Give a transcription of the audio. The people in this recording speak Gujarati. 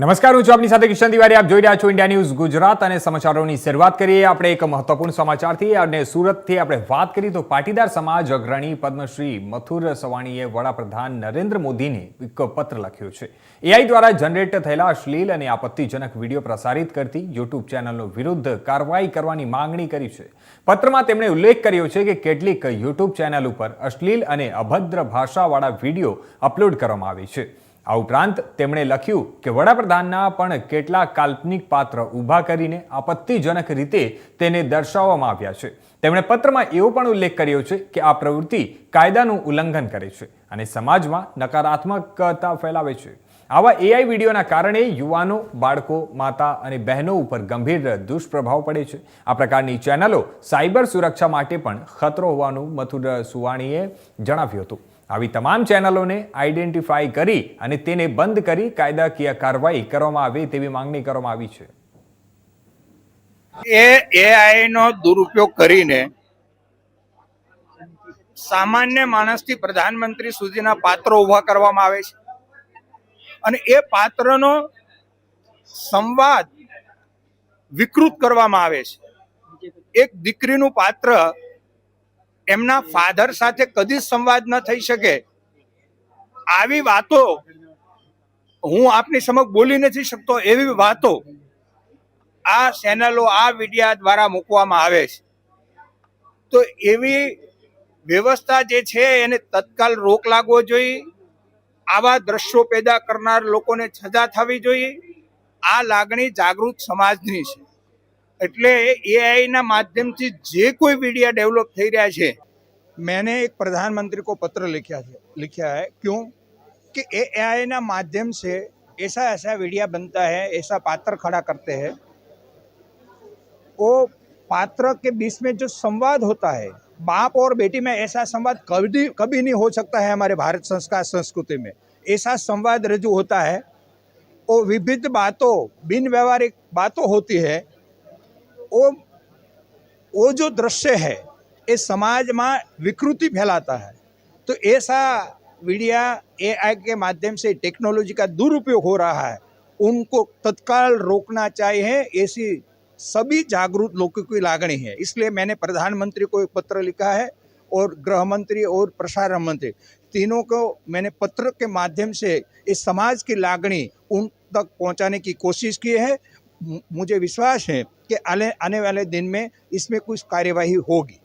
નમસ્કાર, હું છું આપની સાથે કિશન તિવારી. આપ જોઈ રહ્યા છો ઇન્ડિયા ન્યૂઝ ગુજરાત અને સમાચારોની શરૂઆત કરીએ આપણે એક મહત્વપૂર્ણ સમાચારથી અને સુરતથી આપણે વાત કરીએ તો પાટીદાર સમાજ અગ્રણી પદ્મશ્રી મથુર સવાણીએ વડાપ્રધાન નરેન્દ્ર મોદીને એક પત્ર લખ્યો છે. એઆઈ દ્વારા જનરેટ થયેલા અશ્લીલ અને આપત્તિજનક વીડિયો પ્રસારિત કરતી યુટ્યુબ ચેનલો વિરુદ્ધ કાર્યવાહી કરવાની માંગણી કરી છે. પત્રમાં તેમણે ઉલ્લેખ કર્યો છે કે કેટલીક યુટ્યુબ ચેનલ ઉપર અશ્લીલ અને અભદ્ર ભાષાવાળા વીડિયો અપલોડ કરવામાં આવે છે. આ ઉપરાંત તેમણે લખ્યું કે વડાપ્રધાનના પણ કેટલાક કાલ્પનિક પાત્ર ઊભા કરીને આપત્તિજનક રીતે તેને દર્શાવવામાં આવ્યા છે. તેમણે પત્રમાં એવો પણ ઉલ્લેખ કર્યો છે કે આ પ્રવૃત્તિ કાયદાનું ઉલ્લંઘન કરે છે અને સમાજમાં નકારાત્મકતા ફેલાવે છે. આવા એઆઈ વિડીયોના કારણે યુવાનો, બાળકો, માતા અને બહેનો ઉપર ગંભીર દુષ્પ્રભાવ પડે છે. આ પ્રકારની ચેનલો સાયબર સુરક્ષા માટે પણ ખતરો હોવાનું મથુર સુવાણીએ જણાવ્યું હતું. આવી તમામ ચેનલોને આઈડેન્ટિફાઈ કરી અને તેને બંધ કરી કાયદાકીય કાર્યવાહી કરવામાં આવે તેવી માંગણી કરવામાં આવી છે. એ એઆઈ નો દુરુપયોગ કરીને સામાન્ય માણસથી પ્રધાનમંત્રી સુધીના પાત્રો ઊભા કરવામાં આવે છે. અને એ પાત્રનો સંવાદ વિકૃત કરવામાં આવે છે. એક દીકરીનું પાત્ર એમના ફાધર સાથે કદી સંવાદ ન થઈ શકે. આવી વાતો હું આપની સમક્ષ બોલી નથી શકતો, એવી વાતો આ ચેનલો આ વિડિયા દ્વારા મૂકવામાં આવે છે. તો એવી વ્યવસ્થા જે છે, એને તત્કાલ રોક લાગવો જોઈએ. આવા દ્રશ્યો પેદા કરનાર લોકોને સજા થવી જોઈએ. આ લાગણી જાગૃત સમાજની છે. એટલે એઆઈ ના માધ્યમથી જે કોઈ વિડિયા डेवलप થઈ રહ્યા છે मैंने एक प्रधानमंत्री को पत्र लिखा है लिखा है क्यों कि एआई ना माध्यम से ऐसा ऐसा वीडियो बनता है ऐसा पात्र खड़ा करते हैं वो पात्र के बीच में जो संवाद होता है बाप और बेटी में ऐसा संवाद कभी कभी नहीं हो सकता है हमारे भारत संस्कार संस्कृति में ऐसा संवाद रजू होता है वो विविध बातों बिन व्यवहारिक बातों होती है वो वो जो दृश्य है, ये समाज में विकृति फैलाता है। तो ऐसा मीडिया एआई के माध्यम से टेक्नोलॉजी का दुरुपयोग हो रहा है। उनको तत्काल रोकना चाहिए, ऐसी सभी जागरूक लोगों की लागणी है। इसलिए मैंने प्रधानमंत्री को एक पत्र लिखा है और गृह मंत्री और प्रसारण मंत्री, तीनों को मैंने पत्र के माध्यम से इस समाज की लागणी उन तक पहुँचाने की कोशिश की है। मुझे विश्वास है कि आने आने वाले दिन में इसमें कुछ कार्यवाही होगी